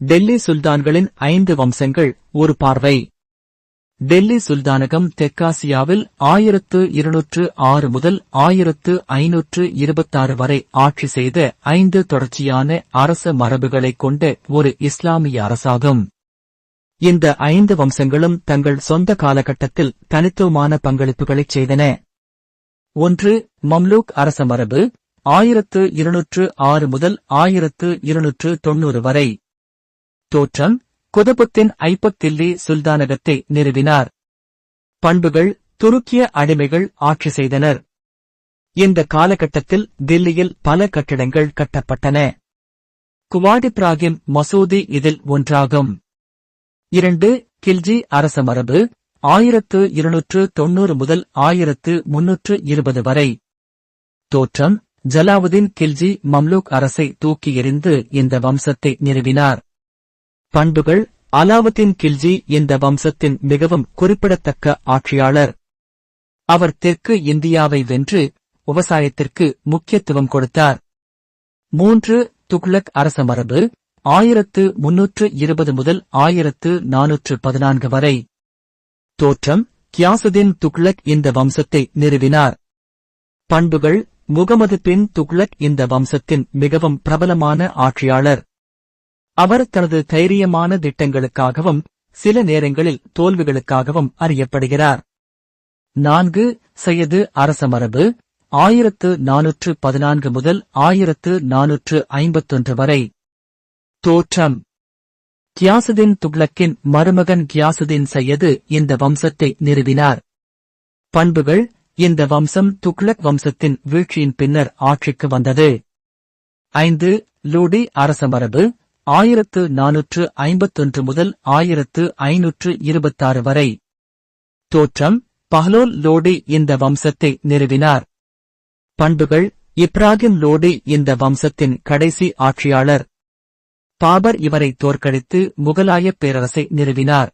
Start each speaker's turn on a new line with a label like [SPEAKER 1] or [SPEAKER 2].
[SPEAKER 1] டெல்லி சுல்தான்களின் ஐந்து வம்சங்கள் ஒரு பார்வை. டெல்லி சுல்தானகம் தெற்காசியாவில் ஆயிரத்து இருநூற்று ஆறு முதல் ஆயிரத்து ஐநூற்று இருபத்தாறு வரை ஆட்சி செய்த ஐந்து தொடர்ச்சியான அரச மரபுகளைக் கொண்ட ஒரு இஸ்லாமிய அரசாகும். இந்த ஐந்து வம்சங்களும் தங்கள் சொந்த காலகட்டத்தில் தனித்துவமான பங்களிப்புகளைச் செய்தன. ஒன்று மம்லூக் அரச மரபு ஆயிரத்து இருநூற்று ஆறு முதல் ஆயிரத்து இருநூற்று தொன்னூறு வரை. தோற்றம் குதபுத்தின் ஐப்பத்தில்லி சுல்தானகத்தை நிறுவினார். பண்புகள் துருக்கிய அடிமைகள் ஆட்சி செய்தனர். இந்த காலகட்டத்தில் தில்லியில் பல கட்டிடங்கள் கட்டப்பட்டன. குவாடி பிராகிம் மசூதி இதில் ஒன்றாகும். இரண்டு கில்ஜி அரச மரபு ஆயிரத்து இருநூற்று தொன்னூறு முதல் ஆயிரத்து முன்னூற்று இருபது வரை. தோற்றம் ஜலாவுதீன் கில்ஜி மம்லூக் அரசை தூக்கி எறிந்து இந்த வம்சத்தை நிறுவினார். பண்புகள் அலாவுதீன் கில்ஜி இந்த வம்சத்தின் மிகவும் குறிப்பிடத்தக்க ஆட்சியாளர். அவர் தெற்கு இந்தியாவை வென்று விவசாயத்திற்கு முக்கியத்துவம் கொடுத்தார். மூன்று துக்ளக் அரச மரபு ஆயிரத்து முன்னூற்று இருபது முதல் ஆயிரத்து நானூற்று பதினான்கு வரை. தோற்றம் கியாசுதீன் துக்ளக் இந்த வம்சத்தை நிறுவினார். பண்புகள் முகமது பின் துக்ளக் இந்த வம்சத்தின் மிகவும் பிரபலமான ஆட்சியாளர். அவர் தனது தைரியமான திட்டங்களுக்காகவும் சில நேரங்களில் தோல்விகளுக்காகவும் அறியப்படுகிறார். நான்கு சையது அரசமரபு ஆயிரத்து நானூற்று பதினான்கு முதல் ஆயிரத்து நானூற்று ஐம்பத்தொன்று வரை. தோற்றம். கியாசுதீன் துக்ளக்கின் மருமகன் கியாசுதீன் சையது இந்த வம்சத்தை நிறுவினார். பண்புகள் இந்த வம்சம் துக்ளக் வம்சத்தின் வீழ்ச்சியின் பின்னர் ஆட்சிக்கு வந்தது. ஐந்து லூடி அரசமரபு ஆயிரத்து நானூற்று ஐம்பத்தொன்று முதல் ஆயிரத்து ஐநூற்று இருபத்தாறு வரை. தோற்றம் பஹ்லோல் லோடி இந்த வம்சத்தை நிறுவினார். பண்புகள் இப்ராகிம் லோடி இந்த வம்சத்தின் கடைசி ஆட்சியாளர். பாபர் இவரை தோற்கடித்து முகலாயப் பேரரசை நிறுவினார்.